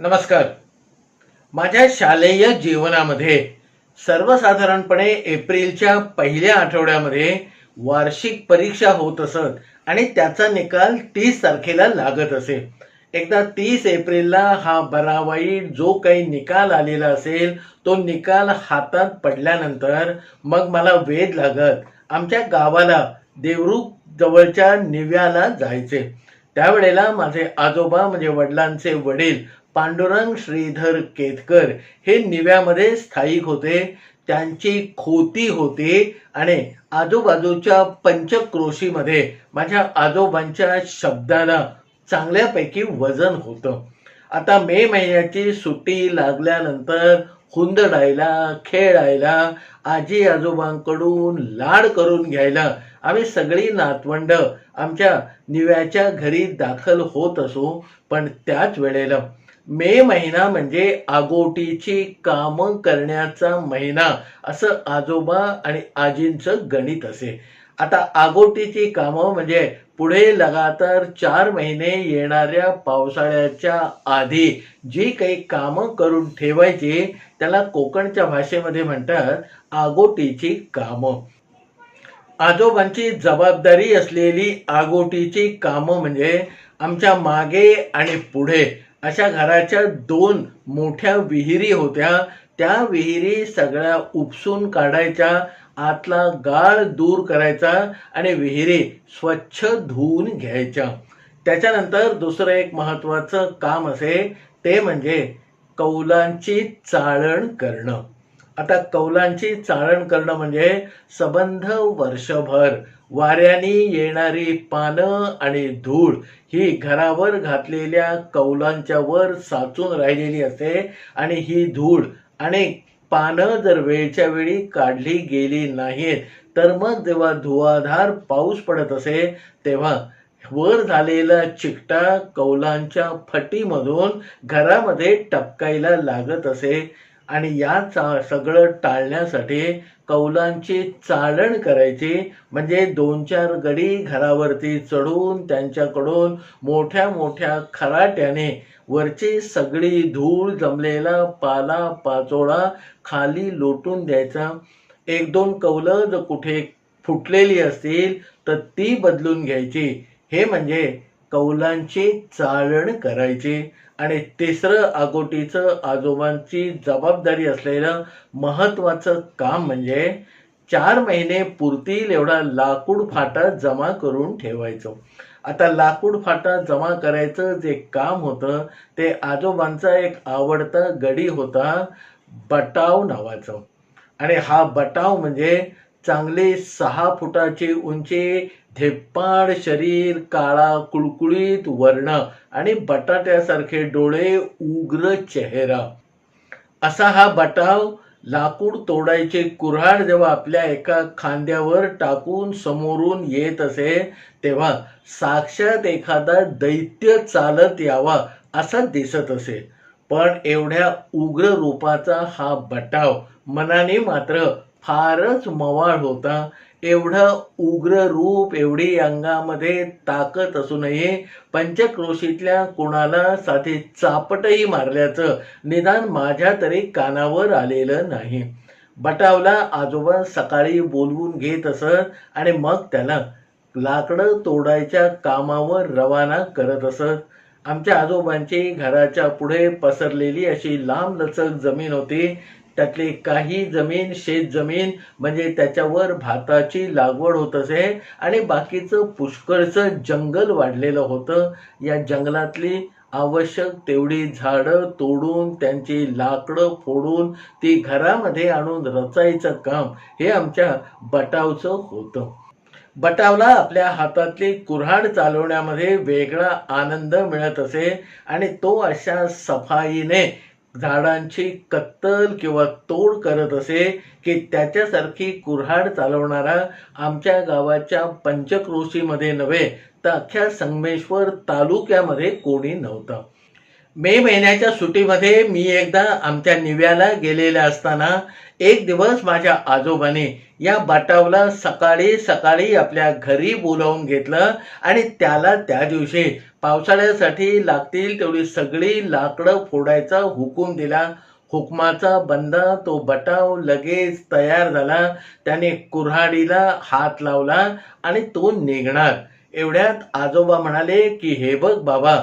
नमस्कार. माझ्या शालेय जीवनामध्ये सर्वसाधारणपणे एप्रिलच्या पहिल्या आठवड्यामध्ये वार्षिक परीक्षा होत असत आणि त्याचा निकाल तीस तारखेला लागत असे. एकदा तीस एप्रिलला हा बरा वाईट जो काही निकाल आलेला असेल तो निकाल हातात पडल्यानंतर मग मला वेध लागत. आमच्या गावाला देवरूख जवळच्या निव्याला जायचे. त्यावेळेला माझे आजोबा म्हणजे वडिलांचे वडील पांडुरंग श्रीधर केतकर हे निव्यामध्ये स्थायिक होते. त्यांची खोती होती आणि आजूबाजूच्या पंचक्रोशीमध्ये माझ्या आजोबांच्या शब्दाला चांगल्यापैकी वजन होतं. आता मे महिन्याची सुट्टी लागल्यानंतर हुंदडायला खेळायला आजी आजोबांकडून लाड करून घ्यायला आम्ही सगळी नातवंड आमच्या निव्याच्या घरी दाखल होत असू पण त्याच वेळेला मे महिना म्हणजे आगोटीची कामं करण्याचा महिना असं आजोबा आणि आजींचं गणित असे. आता आगोटीची कामं म्हणजे पुढे लगातार चार महिने येणाऱ्या पावसाळ्याच्या आधी जी काही कामं करून ठेवायची त्याला कोकणच्या भाषेमध्ये म्हणतात आगोटीची कामं. आजोबांची जबाबदारी असलेली आगोटीची कामं म्हणजे आमच्या मागे आणि पुढे अशा घराच्या दोन मोठ्या विहिरी होत्या. त्या विहिरी सगळ्या उपसून काढायच्या आतला गाळ दूर करायचा आणि विहिरी स्वच्छ धुवून घ्यायच्या. त्याच्यानंतर दुसरं एक महत्वाचं काम असे ते म्हणजे कौलांची चाळण करणं. आता कौलांची चाळण करणं म्हणजे सबंध वर्षभर वाऱ्याने येणारी पानं आणि धूळ ही घरावर घातलेल्या कौलांच्या वर साचून राहिलेली असते. आणि ही धूळ आणि पानं जर वेळच्या वेळी काढली गेली नाहीत तर मग जेव्हा धुवाधार पाऊस पडत असे तेव्हा वर झालेला चिकटा कौलांच्या फटीमधून घरामध्ये टपकायला लागत असे. आणि याचा सगळं टाळण्यासाठी कौलांचे चाळण करायचे म्हणजे दोन चार गडी घरावरती चढून त्यांच्याकडून मोठ्या मोठ्या खराट्याने वरची सगळी धूळ जमलेला पाला पाचोळा खाली लोटून द्यायचा. एक दोन कौलं जर कुठे फुटलेली असतील तर ती बदलून घ्यायची. हे म्हणजे कौलांचे चाळण करायचे. आणि तिसरं आगोटीचं आजोबांची जबाबदारी असलेलं महत्वाचं काम म्हणजे चार महिने पुरतील एवढा लाकूड फाटा जमा करून ठेवायचं. आता लाकूड फाटा जमा करायचं जे काम होतं ते आजोबांचा एक आवडता गडी होता बटाव नावाचं. आणि हा बटाव म्हणजे चांगली सहा फुटाची उंची धेप्पाड शरीर काळा कुळकुळीत वर्ण आणि बटाट्यासारखे डोळे उग्र चेहरा. असा हा बटाव लाकूड तोडायचे कुऱ्हाड जेव्हा आपल्या एका खांद्यावर टाकून समोरून येत असे तेव्हा साक्षात एखादा दैत्य चालत यावा असा दिसत असे. पण एवढ्या उग्र रूपाचा हा बटाव मनाने मात्र फारच मवाळ होता. एवढं उग्र रूप एवढी अंगामध्ये ताकद असूनही पंचक्रोशीतल्या कुणाला साथे चापटही मारल्याचं निदान माझ्या तरी कानावर आलेलं नाही. बटावला आजोबा सकाळी बोलवून घेत असत आणि मग त्याला लाकडं तोडायच्या कामावर रवाना करत असत. आमच्या आजोबांची घराच्या पुढे पसरलेली अशी लांब लचक जमीन होती. त्यातली काही जमीन शेत जमीन म्हणजे त्याच्यावर भाताची लागवड होत असे आणि बाकीचं पुष्कळचं जंगल वाढलेलं होतं. या जंगलातली आवश्यक तेवढी झाडं तोडून त्यांची लाकडं फोडून ती घरामध्ये आणून रचायचं काम हे आमच्या बटावचं होतं. बटावला आपल्या हातातली कुऱ्हाड चालवण्यामध्ये वेगळा आनंद मिळत असे आणि तो अशा सफाईने झाडांची कत्तल किंवा तोड करत असे की त्याच्यासारखी कुऱ्हाड चालवणारा आमच्या गावाच्या पंचक्रोशीमध्ये नव्हे तर अख्ख्या संगमेश्वर तालुक्यामध्ये कोणी नव्हतं. मे महिन्याच्या सुट्टीमध्ये मी एकदा आमच्या निव्याला गेलेला असताना एक दिवस माझ्या आजोबाने या बटावला सकाळी सकाळी आपल्या घरी बोलावून घेतलं आणि त्याला त्या दिवशी पावसाळ्यासाठी लागतील तेवढी सगळी लाकडं फोडायचा हुकूम दिला. हुकमाचा बंदा तो बटाव लगेच तयार झाला. त्याने कुऱ्हाडीला हात लावला आणि तो निघणार. एवढ्यात आजोबा म्हणाले की हे बघ बाबा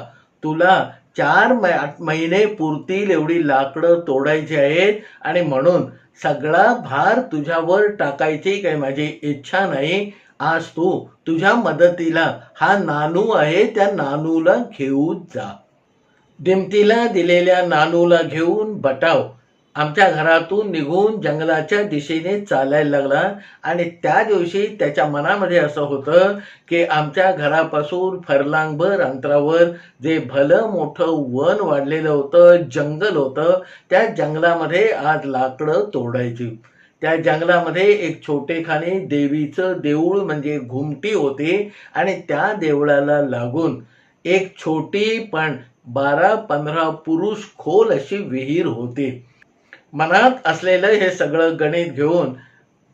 तुला चार मै- महिने पुरतील एवढी लाकडं तोडायची आहेत. आणि म्हणून सगळा भार तुझ्यावर टाकायची काही माझी इच्छा नाही. आज तू तुझ्या मदतीला हा नानू आहे त्या नानूला घेऊन जा. दिमतीला दिलेल्या नानूला घेऊन बटाव. आमच्या घरातून निघून जंगलाच्या दिशेने चालायला लागला. आणि त्या दिवशी त्याच्या मनामध्ये असं होतं की आमच्या घरापासून फरलांगभर अंतरावर जे भलं मोठं वन वाढलेलं होतं जंगल होतं त्या जंगलामध्ये आज लाकडं तोडायची. त्या जंगलामध्ये एक छोटेखाने देवीचं देऊळ म्हणजे घुमटी होती आणि त्या देवळाला लागून एक छोटी पण बारा पंधरा पुरुष खोल अशी विहीर होती. मनात असलेलं हे सगळं गणित घेऊन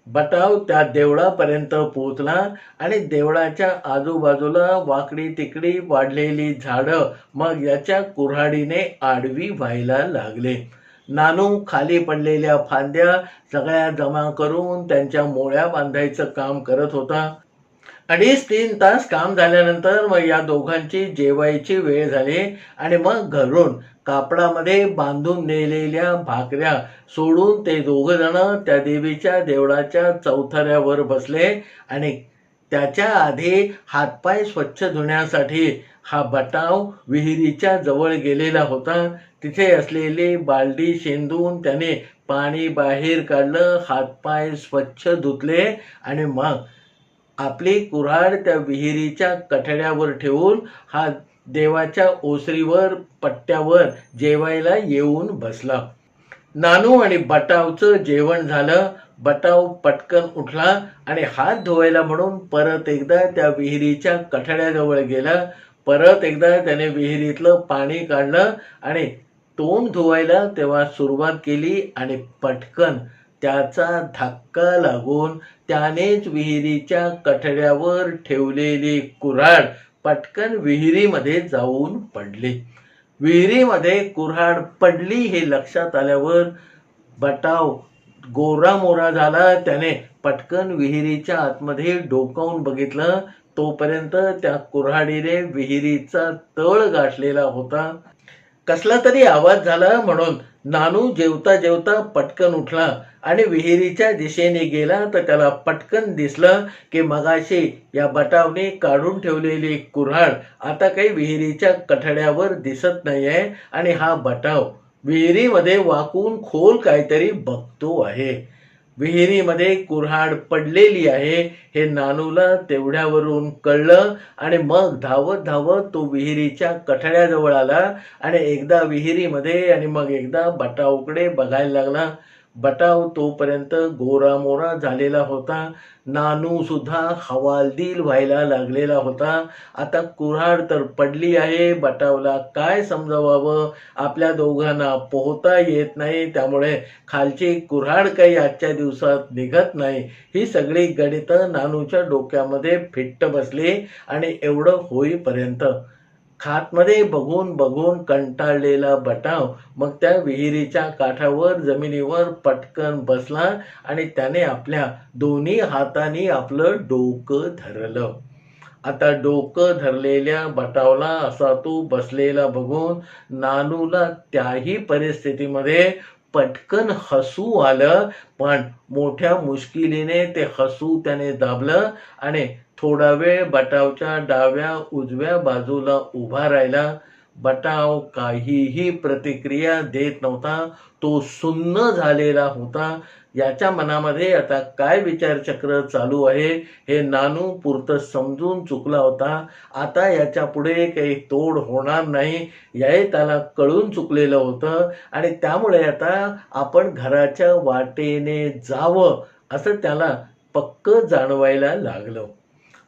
बटाव त्या देवळापर्यंत पोहोचला आणि देवळाच्या आजूबाजूला वाकडी तिकडी वाढलेली झाडं मग याच्या कुऱ्हाडीने आडवी व्हायला लागले. नानू खाली पडलेल्या फांद्या सगळ्या जमा करून त्यांच्या मोळ्या बांधायचं काम करत होता. अडीच तीन तास काम झाल्यानंतर मग या दोघांची जेवायची वेळ झाली आणि मग घरून कापडामध्ये बांधून नेलेल्या भाकऱ्या सोडून ते दोघ जण त्या देवीच्या देवळाच्या चौथऱ्यावर बसले आणि त्याच्या आधी हातपाय स्वच्छ धुण्यासाठी हा बटाव विहिरीच्या जवळ गेलेला होता. तिथे असलेली बालडी शेंदून त्याने पाणी बाहेर काढलं हातपाय स्वच्छ धुतले आणि मग आपली कुऱ्हाड त्या विहिरीच्या कठड्यावर ठेवून हा देवाच्या ओसरीवर पट्ट्यावर जेवायला येऊन बसला. नानू आणि बटावचं जेवण झालं. बटाव पटकन उठला आणि हात धुवायला म्हणून परत एकदा त्या विहिरीच्या कठड्याजवळ गेला. परत एकदा त्याने विहिरीतलं पाणी काढलं आणि तोंड धुवायला तेव्हा सुरुवात केली आणि पटकन त्याचा धक्का लागून त्यानेच विहिरीच्या कठड्यावर ठेवलेली कुऱ्हाड पटकन विहिरीमध्ये जाऊन पडले. विहिरीमध्ये कुऱ्हाड पडली हे लक्षात आल्यावर बटाव गोरा मोरा झाला. त्याने पटकन विहिरीच्या आतमध्ये डोकावून बघितलं. तोपर्यंत त्या कुऱ्हाडीने विहिरीचा तळ गाठलेला होता. कसला तरी आवाज झाला म्हणून नानू जेवता जेवता पटकन उठला आणि विहिरीच्या दिशेने गेला तर त्याला पटकन दिसलं की मगाशी या बटावने काढून ठेवलेली कुऱ्हाड आता काही विहिरीच्या कठड्यावर दिसत नाहीये आणि हा बटाव विहिरीमध्ये वाकून खोल काहीतरी बघतो आहे. विहिरीमध्ये कुऱ्हाड पडलेली आहे. हे नानूला तेवढ्यावरून कळलं आणि मग धावत धावत तो विहिरीच्या कठड्याजवळ आला आणि एकदा विहिरीमध्ये आणि मग एकदा बटावकडे बघायला लागला. बटाव तोपर्यंत गोरामोरा झालेला होता. नानू सुद्धा हवालदिल व्हायला लागलेला होता. आता कुऱ्हाड तर पडली आहे. बटावला काय समजावावं? आपल्या दोघांना पोहता येत नाही. त्यामुळे खालची कुऱ्हाड काही आजच्या दिवसात निघत नाही. ही सगळी गणितं नानूच्या डोक्यामध्ये फिट्ट बसली आणि एवढं होईपर्यंत. खातमध्ये बघून बघून कंटाळलेला बटाव मग त्या विहिरीच्या काठावर जमिनीवर पटकन बसला आणि त्याने आपल्या दोन्ही हातांनी आपलं डोकं धरलं. आता डोकं धरलेल्या बटावला असा तो बसलेला बघून नानूला त्याही परिस्थितीमध्ये पटकन हसू आलं पण मोठ्या मुश्किलीने ते हसू त्याने दाबलं आणि थोडा वेळ बटावच्या डाव्या उजव्या बाजूला उभा राहिला. बटाव काहीही प्रतिक्रिया देत नव्हता. तो सुन्न झालेला होता. याच्या मनामध्ये आता काय विचारचक्र चालू आहे हे नानू पुरतं समजून चुकला होता. आता याच्यापुढे काही तोड होणार नाही याही त्याला कळून चुकलेलं होतं. आणि त्यामुळे आता आपण घराच्या वाटेने जावं असं त्याला पक्क जाणवायला लागलं.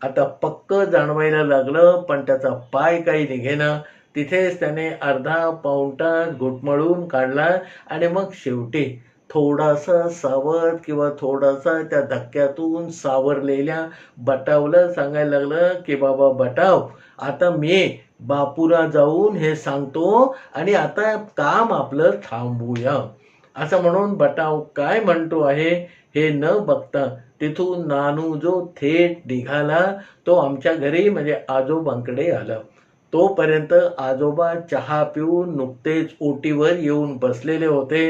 आता पक्क जाणवायला लागलं पण त्याचा पाय काही निघेना. तिथेच त्याने अर्धा पाऊण घुटमळून काढला आणि मग शेवटी थोडासा सावध किंवा थोडासा त्या धक्क्यातून सावरलेल्या बटावला सांगायला लागलं की बाबा बटाव आता मी बापूला जाऊन हे सांगतो आणि आता काम आपलं थांबूया. असं म्हणून बटाव काय म्हणतो आहे हे न बघता तिथून नानू जो थेट निघाला तो आमच्या घरी म्हणजे आजोबांकडे आला. तोपर्यंत आजोबा चहा पिऊन नुकतेच ओटीवर येऊन बसलेले होते.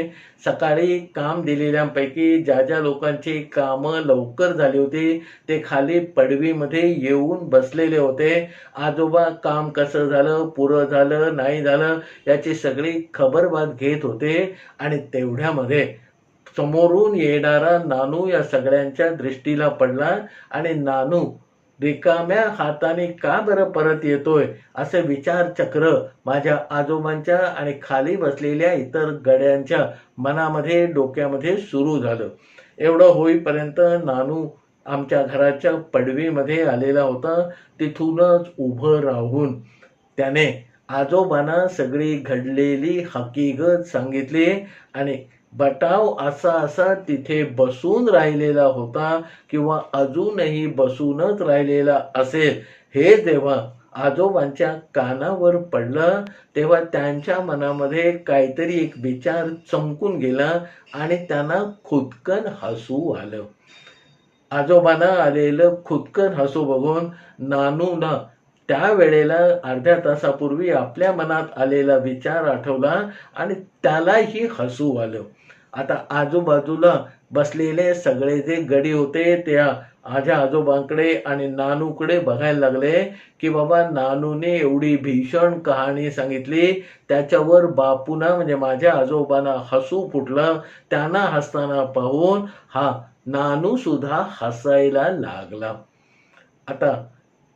सकाळी काम दिलेल्यांपैकी ज्या ज्या लोकांची कामं लवकर झाली होती ते खाली पडवीमध्ये येऊन बसलेले होते. आजोबा काम कसं झालं पुरं झालं नाही झालं याची सगळी खबरबात घेत होते. आणि तेवढ्यामध्ये समोरून येणारा नानू या सगळ्यांच्या दृष्टीला पडला आणि नानू रिकाम्या हाताने का बरं परत येतोय? असे विचारचक्र माझ्या आजोबांच्या आणि खाली बसलेल्या इतर गड्यांच्या मनामध्ये डोक्यामध्ये सुरू झालं. एवढं होईपर्यंत नानू आमच्या घराच्या पडवीमध्ये आलेला होता. तिथूनच उभं राहून त्याने आजोबांना सगळी घडलेली हकीकत सांगितली आणि बटाव असा असा तिथे बसून राहिलेला होता किंवा अजूनही बसूनच राहिलेला असेल. हे जेव्हा आजोबांच्या कानावर पडलं तेव्हा त्यांच्या मनामध्ये काहीतरी एक विचार चमकून गेला आणि त्यांना खुदकन हसू आलं. आजोबांना आलेलं खुदकन हसू बघून नानू ना त्यावेळेला अर्ध्या तासापूर्वी आपल्या मनात आलेला विचार आठवला आणि त्यालाही हसू आलं. आता आजूबाजूला बसलेले सगळे जे गडी होते त्या माझ्या आजोबांकडे आणि नानूकडे बघायला लागले की बाबा नानूने एवढी भीषण कहाणी सांगितली. त्याच्यावर बापूना म्हणजे माझ्या आजोबांना हसू फुटलं. त्यांना हसताना पाहून हा नानू सुद्धा हसायला लागला. आता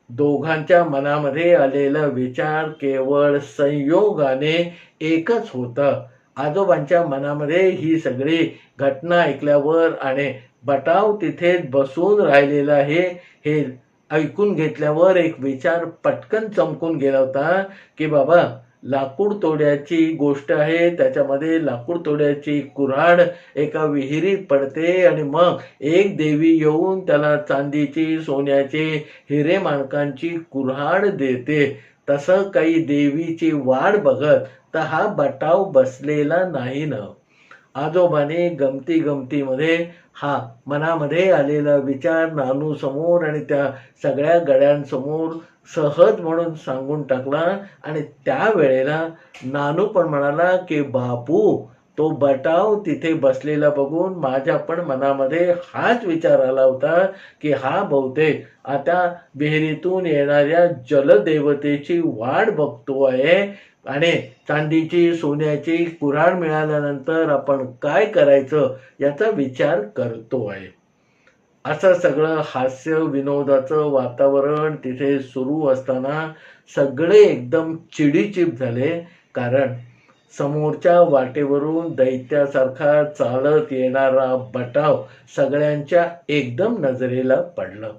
दोघांच्या मनामध्ये आलेला विचार केवळ संयोगाने एकच होता. आजोबांच्या मनामध्ये ही सगळी घटना ऐकल्यावर आणि बटाव तिथेच बसून राहिलेला आहे हे ऐकून घेतल्यावर एक विचार पटकन चमकून गेला होता की बाबा लाकूड तोड्याची गोष्ट आहे त्याच्यामध्ये लाकूड तोड्याची कुऱ्हाड एका विहिरीत पडते आणि मग एक देवी येऊन त्याला चांदीची सोन्याची हिरे माणकांची कुऱ्हाड देते. तसं काही देवीची वाढ बघत तर हा बटाव बसलेला नाही ना आजोबाने गमती गमतीमध्ये हा मनामध्ये आलेला विचार नानू समोर आणि त्या सगळ्या गड्यांसमोर सहज म्हणून सांगून टाकला आणि त्यावेळेला नानू पण म्हणाला की बापू तो बटाव तिथे बसलेला बघून माझ्या पण मनामध्ये हाच विचार आला होता की हा बहुतेक आता विहिरीतून येणाऱ्या जलदेवतेची वाट बघतो आहे आणि चांदीची सोन्याची कुऱ्हाड मिळाल्यानंतर आपण काय करायचं याचा विचार करतो आहे. असं सगळं हास्य विनोदाचं वातावरण तिथे सुरू असताना सगळे एकदम चिडीचिप झाले कारण समोरच्या वाटेवरून दैत्यासारखा चालत येणारा बटाव सगळ्यांच्या एकदम नजरेला पडलं.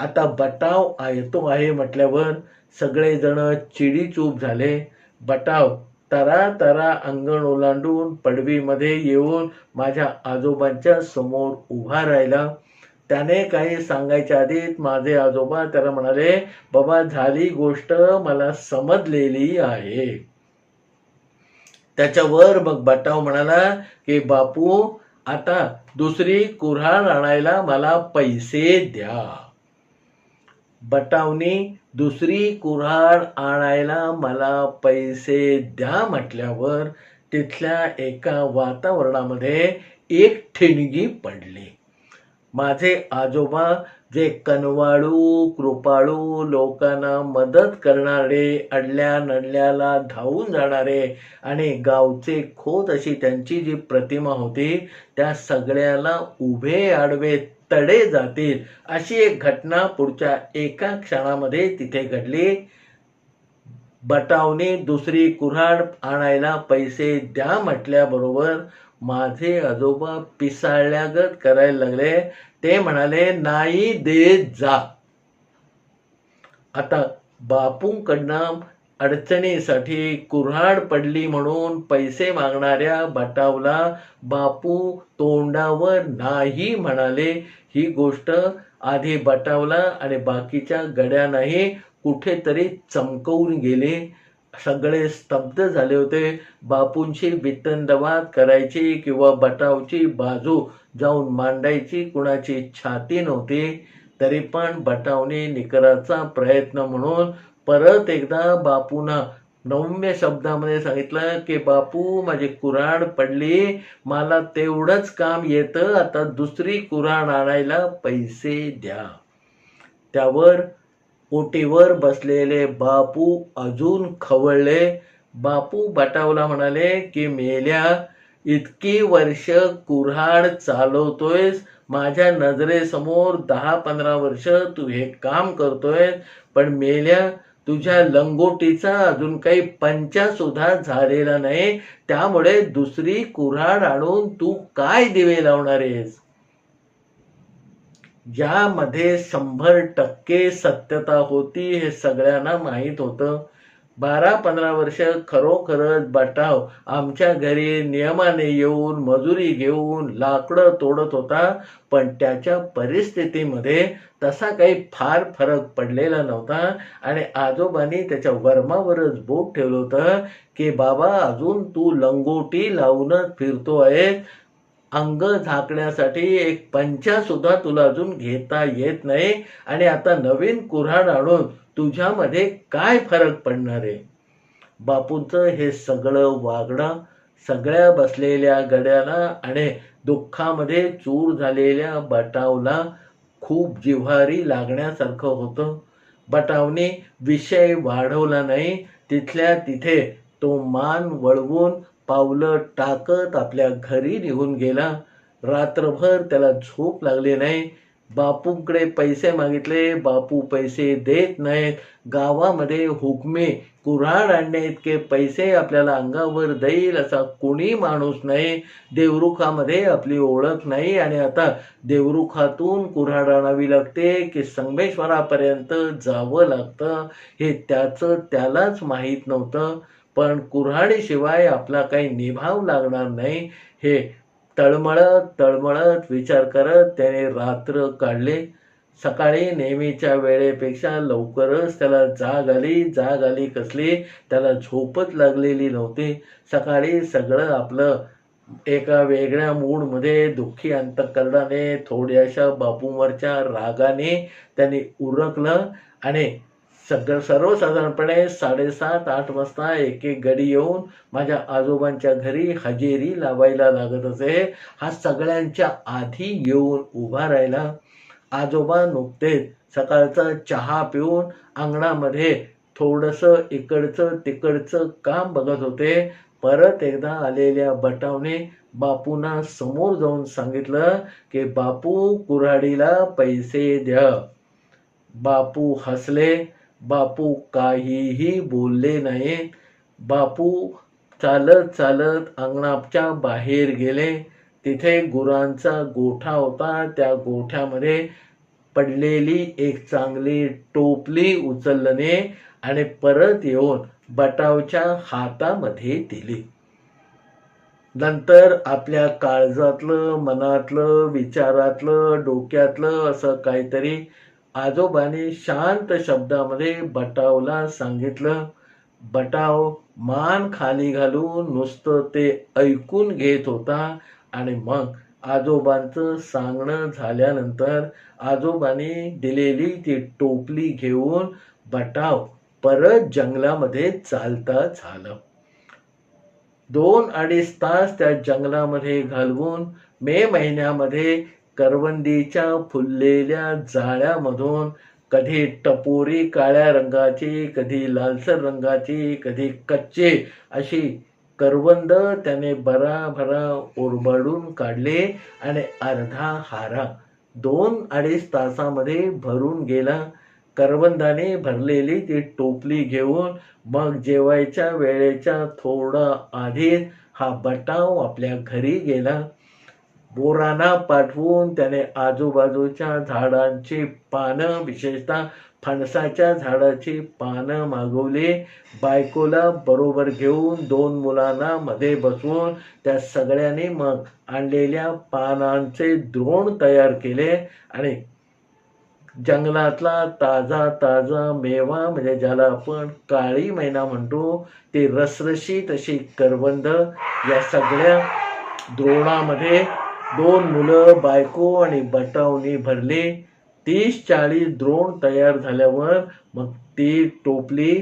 आता बटाव येतो आहे म्हटल्यावर सगळेजण चिडीचूप झाले. बटाव तरा तरा अंगण ओलांडून पडवीमध्ये येऊन माझ्या आजोबांच्या समोर उभा राहिला. त्याने काही सांगायच्या आधीच माझे आजोबा त्याला म्हणाले बाबा झाली गोष्ट मला समजलेली आहे. त्याच्यावर मग बटाव म्हणाला की बापू आता दुसरी कुऱ्हाड आणायला मला पैसे द्या. बटावनी दुसरी कुऱ्हाड आणायला मला पैसे द्या म्हटल्यावर तिथल्या एका वातावरणामध्ये एक ठिणगी पडली. माझे आजोबा जे कनवाळू कृपाळू लोकांना मदत करणारे अडल्या नडल्याला धावून जाणारे आणि गावचे खोत अशी त्यांची जी प्रतिमा होती त्या सगळ्याला उभे आडवे तडे जातील अशी एक घटना पुढच्या एका क्षणामध्ये तिथे घडली. बटावने दुसरी कुऱ्हाड आणायला पैसे द्या म्हटल्याबरोबर माझे आजोबा पिसाळल्यागत करायला लागले. ते म्हणाले नाही देत जा. आता बापूंकडनं अडचणीसाठी कुऱ्हाड पडली म्हणून पैसे मागणाऱ्या बटावला बापू तोंडावर नाही म्हणाले. ही गोष्ट आधी बटावला आणि बाकीच्या गड्यांनाही कुठेतरी चमकवून गेले. सगळे स्तब्ध झाले होते. बापूंची वितंडवाद करायची किंवा बटावची बाजू जाऊन मांडायची कुणाची छाती नव्हती तरी पण बटावने निकराचा प्रयत्न म्हणून परत एकदा बापूंना नौम्य शब्दामध्ये सांगितलं की बापू माझी कुऱ्हाड पडली. मला तेवढंच काम येतं. आता दुसरी कुऱ्हाड आणायला पैसे द्या. त्यावर ओटीवर बसलेले बापू अजून खवळले. बापू बटावला म्हणाले की मेल्या इतकी वर्ष कुऱ्हाड चालवतोयस. माझ्या नजरेसमोर दहा पंधरा वर्ष तू हे काम करतोय पण मेल्या तुझ्या लंगोटीचा अजून काही पंचा सुद्धा झालेला नाही. त्यामुळे दुसरी कुऱ्हाड आणून तू काय दिवे लावणार आहेस? ज्यामध्ये शंभर टक्के सत्यता होती हे सगळ्यांना माहीत होतं. बारा पंधरा वर्ष खरोखरच बटाव आमच्या घरी नियमाने येऊन मजुरी घेऊन लाकडं तोडत होता. पण त्याच्या परिस्थितीमध्ये तसा काही फार फरक पडलेला नव्हता. आणि आजोबांनी त्याच्या वर्मावरच बोट ठेवलं होतं की बाबा अजून तू लंगोटी लावूनच फिरतो आहे अंग झाकण्यासाठी एक पंचा सुद्धा तुला अजून घेता येत नाही. आणि आता नवीन कुऱ्हाड आणून तुझ्यामध्ये काय फरक पडणार आहे? बापूंचं हे सगळं वागणं सगळ्या बसलेल्या गड्याला आणि दुःखामध्ये चूर झालेल्या बटावला खूप जिव्हारी लागण्यासारखं होतं. बटावने विषय वाढवला नाही. तिथल्या तिथे तो मान वळवून पावलं टाकत आपल्या घरी निघून गेला. रात्रभर त्याला झोप लागली नाही. बापूंकडे पैसे मागितले. बापू पैसे देत नाहीत. गावामध्ये हुकमे कुऱ्हाड आणणे इतके पैसे आपल्याला अंगावर देईल असा कोणी माणूस नाही. देवरुखामध्ये आपली ओळख नाही आणि आता देवरुखातून कुऱ्हाड आणावी लागते की संगमेश्वरापर्यंत जावं लागतं हे त्याचं त्यालाच माहीत नव्हतं. पण कुऱ्हाडीशिवाय आपला काही निभाव लागणार नाही. हे तळमळत तळमळत विचार करत त्याने रात्र काढले. सकाळी नेहमीच्या वेळेपेक्षा लवकरच त्याला जाग आली. जाग आली कसली? त्याला झोपच लागलेली नव्हती. सकाळी सगळं आपलं एका वेगळ्या मूडमध्ये दुःखी अंतकरणाने थोड्याशा बापूंवरच्या रागाने त्याने उरकलं आणि सगळं सर्वसाधारणपणे साडेसात आठ वाजता एक एक गडी येऊन माझ्या आजोबांच्या घरी हजेरी लावायला लागत असे. हा सगळ्यांच्या आधी येऊन उभा राहिला. आजोबा नुकतेच सकाळचा चहा पिऊन अंगणामध्ये थोडंसं इकडचं तिकडचं काम बघत होते. परत एकदा आलेल्या बटावने बापूंना समोर जाऊन सांगितलं की बापू कुऱ्हाडीला पैसे द्या. बापू हसले. बापू काहीही बोलले नाही. बापू चालत चालत अंगणाच्या बाहेर गेले. तिथे गुरांचा गोठा होता. त्या गोठ्यामध्ये पडलेली एक चांगली टोपली उचलणे आणि परत येऊन बटावच्या हातामध्ये दिली. नंतर आपल्या काळजातलं मनातलं विचारातलं डोक्यातलं असं काहीतरी आजोबाने शांत शब्दामध्ये बटावला सांगितलं बटाव मान खाली घालून नुसतं ते ऐकून घेत होता आणि मग आजोबांचं सांगणं झाल्यानंतर आजोबाने दिलेली ती टोपली घेऊन बटाव परत जंगलामध्ये चालता झालं. दोन अडीच तास त्या जंगलामध्ये घालवून मे महिन्यामध्ये करवंदीच्या फुललेल्या जाळ्यामधून कधी टपोरी काळ्या रंगाची कधी लालसर रंगाची कधी कच्चे अशी करवंद त्याने भराभरा ओरबाडून काढले आणि अर्धा हारा दोन अडीच तासामध्ये भरून गेला. करवंदाने भरलेली ती टोपली घेऊन मग जेवायच्या वेळेच्या थोडा आधीच हा बटाव आपल्या घरी गेला. बोरांना पाठवून त्याने आजूबाजूच्या झाडांची पानं विशेषतः फणसाच्या झाडाची पानं मागवली. बायकोला बरोबर घेऊन दोन मुलांना मध्ये बसवून त्या सगळ्यांनी मग आणलेल्या पानांचे द्रोण तयार केले आणि जंगलातला ताजा ताजा मेवा म्हणजे ज्याला आपण काळी मैना म्हणतो ते रसरशीत अशी करवंद या सगळ्या द्रोणामध्ये दोन मुलं बायको आणि बटावणी भरले. तीस चाळीस द्रोण तयार झाल्यावर मग ती टोपली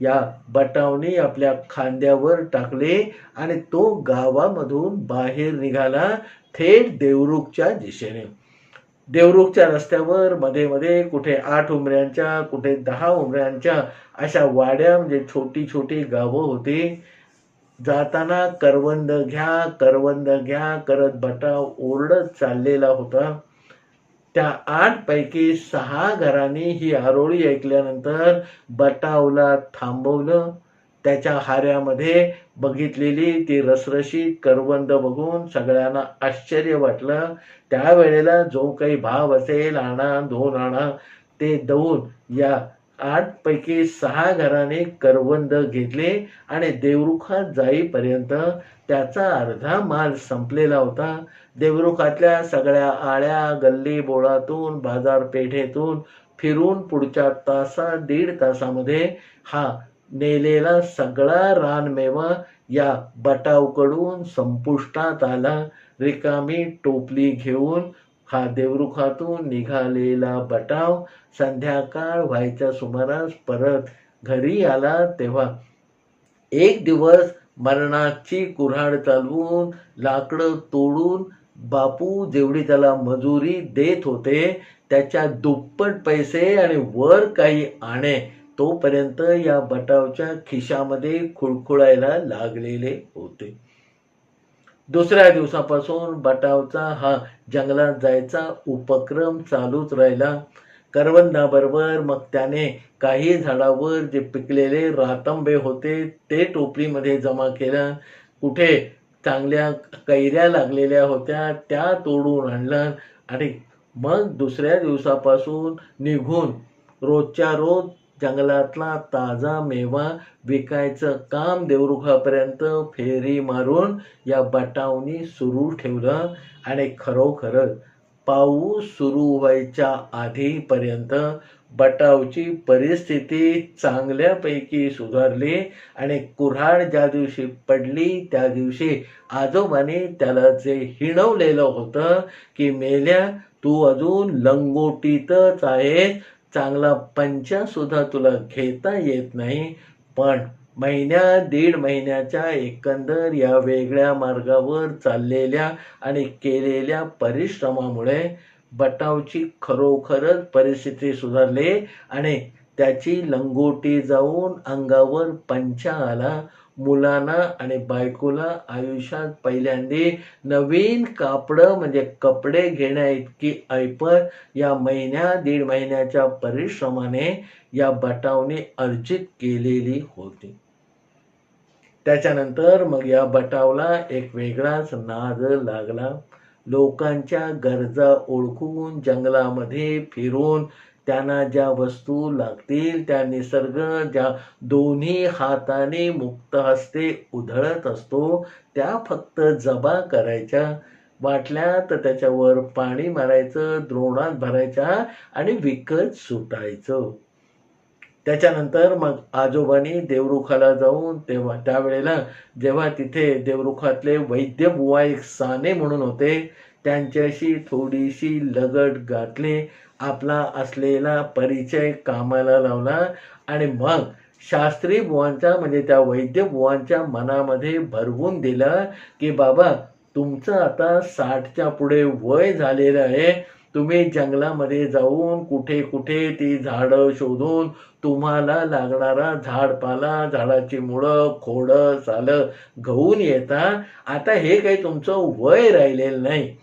या बटावणी आपल्या खांद्यावर टाकले आणि तो गावामधून बाहेर निघाला थेट देवरुखच्या दिशेने. देवरुखच्या रस्त्यावर मध्ये मध्ये कुठे आठ उमऱ्यांच्या कुठे दहा उमऱ्यांच्या अशा वाड्या म्हणजे छोटी छोटी गावं होती. जाताना करवंद घ्या करवंद घ्या करत बटाव ओरडत चाललेला होता. त्या आठ पैकी सहा घरांनी ही आरोळी ऐकल्यानंतर बटावला थांबवलं. त्याच्या हाऱ्यामध्ये बघितलेली ती रसरशी करवंद बघून सगळ्यांना आश्चर्य वाटलं. त्यावेळेला जो काही भाव असेल आणा दोन आणा ते देऊन या आठ पैकी सहा घराने करवंद घेतले आणि देवरुखात जाईपर्यंत त्याचा अर्धा माल संपलेला होता. देवरुखातल्या सगळ्या आळ्या गल्ली बोळातून बाजारपेठेतून फिरून पुढच्या तासा दीड तासामध्ये हा नेलेला सगळा रानमेवा या बटावकडून संपुष्टात आला. रिकामी टोपली घेऊन हा देवरुखातून निघालेला बटाव संध्याकाळ व्हायच्या सुमारास परत घरी आला तेव्हा एक दिवस मरणाची कुऱ्हाड चालवून लाकडं तोडून बापू जेवढी त्याला मजुरी देत होते त्याच्या दुप्पट पैसे आणि वर काही आणे तोपर्यंत या बटावच्या खिशामध्ये खुळखुळायला लागलेले होते. दुसऱ्या दिवसापासून बटावचा हा जंगलात जायचा उपक्रम चालूच राहिला. करवंदाबरोबर मग त्याने काही झाडावर जे पिकलेले रातंबे होते ते टोपलीमध्ये जमा केलं. कुठे चांगल्या कैऱ्या लागलेल्या होत्या त्या तोडून आणलं आणि मग दुसऱ्या दिवसापासून निघून रोजच्या रोज जंगलातला ताजा मेवा विकायचं काम देवरुखापर्यंत फेरी मारून या बटावनी सुरू ठेवलं. आणि खरोखरच पाऊस सुरू व्हायच्या आधीपर्यंत बटावची परिस्थिती चांगल्यापैकी सुधारली आणि कुऱ्हाड ज्या दिवशी पडली त्या दिवशी आजोबाने त्याला जे हिणवलेलं होतं की मेल्या तू अजून लंगोटीतच आहे चांगला पंचा सुद्धा तुला घेता येत नाही. पण महिन्या दीड महिन्याच्या एकंदर या वेगळ्या मार्गावर चाललेल्या आणि केलेल्या परिश्रमामुळे बटावची खरोखरच परिस्थिती सुधारली आणि त्याची लंगोटी जाऊन अंगावर पंचा आला. मुलांना आणि बायकोला आयुष्यात पहिल्यांदी नवीन कापडं म्हणजे कपडे घेण्या इतकी ऐपत या महिन्या दीड महिन्याच्या परिश्रमाने या बटावने अर्जित केलेली होती. त्याच्यानंतर मग या बटावला एक वेगळाच नाद लागला. लोकांच्या गरजा ओळखून जंगलामध्ये फिरून त्यांना ज्या वस्तू लागतील त्या निसर्ग ज्या दोन्ही हाताने मुक्त हस्ते उधळत असतो त्या फक्त जबा करायच्या वाटल्या तर त्याच्यावर पाणी मारायचं द्रोणात भरायच्या आणि विकत सुटायचं. त्याच्यानंतर मग आजोबांनी देवरुखाला जाऊन तेव्हा त्यावेळेला जेव्हा तिथे देवरुखातले वैद्य बुवा एक साने म्हणून होते त्यांच्याशी थोडीशी लगट घातली आपला असलेला परिचय कामाला लावला आणि मग शास्त्री बुवांच्या म्हणजे त्या वैद्य बुवांच्या मनामध्ये भरवून दिलं की बाबा तुमचं आता साठच्या पुढे वय झालेलं आहे तुम्ही जंगलामध्ये जाऊन कुठे कुठे ती झाडं शोधून तुम्हाला लागणारा झाडपाला झाडाची मुळं खोडं सालं घेऊन येता. आता हे काही तुमचं वय राहिलेलं नाही.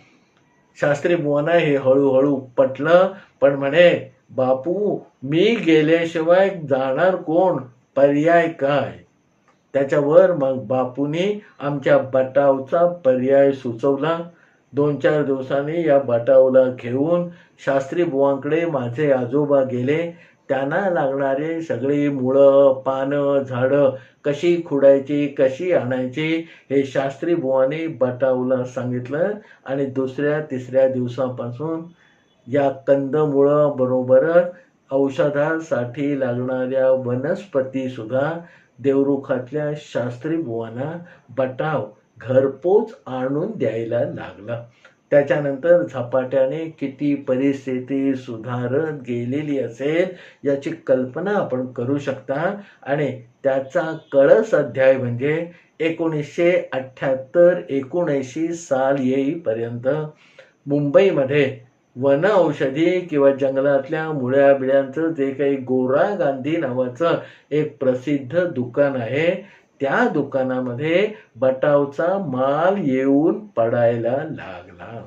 शास्त्री बुवांना हे हळूहळू पटलं पण म्हणे बापू मी गेल्याशिवाय जाणार कोण? पर्याय काय? त्याच्यावर मग बापूने आमच्या बटावचा पर्याय सुचवला. दोन चार दिवसांनी या बटावला घेऊन शास्त्री बुवांकडे माझे आजोबा गेले. त्यांना लागणारे सगळी मुळं पानं झाडं कशी खुडायची कशी आणायची हे शास्त्री बुवाने बटावला सांगितलं. आणि दुसऱ्या तिसऱ्या दिवसापासून या कंदमुळं बरोबरच औषधासाठी लागणाऱ्या वनस्पतीसुद्धा देवरुखातल्या शास्त्री बुवांना बटाव घरपोच आणून द्यायला लागला. त्याच्यानंतर झपाट्याने किती परिस्थिती सुधारत गेलेली असेल याची कल्पना आपण करू शकता. आणि त्याचा कळस अध्याय म्हणजे एकोणीसशे अठ्ठ्याहत्तर एकोणऐंशी साल येईपर्यंत मुंबईमध्ये वन औषधी किंवा जंगलातल्या मुळ्या बिळ्यांचं जे काही गोरा गांधी नावाचं एक प्रसिद्ध दुकान आहे त्या दुकानामध्ये बटावचा माल येऊन पडायला लागला.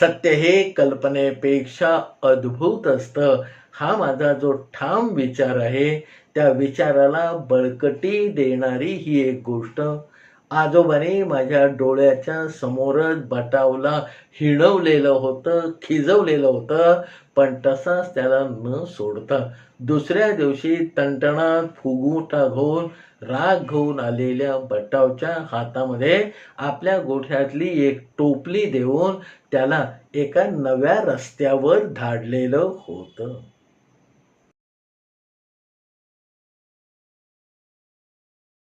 सत्य हे कल्पनेपेक्षा अद्भुत असतं. हा माझा जो ठाम विचार आहे त्या विचाराला बळकटी देणारी ही एक गोष्ट. आजोबाने माझ्या डोळ्याच्या समोरच बटावला हिणवलेलं होतं खिजवलेलं होतं पण तसाच त्याला न सोडता दुसऱ्या दिवशी तणतणात फुगुटा घेऊन राग घेऊन आलेल्या बटावच्या हातामध्ये आपल्या गोठ्यातली एक टोपली देऊन त्याला एका नव्या रस्त्यावर धाडलेलं होतं.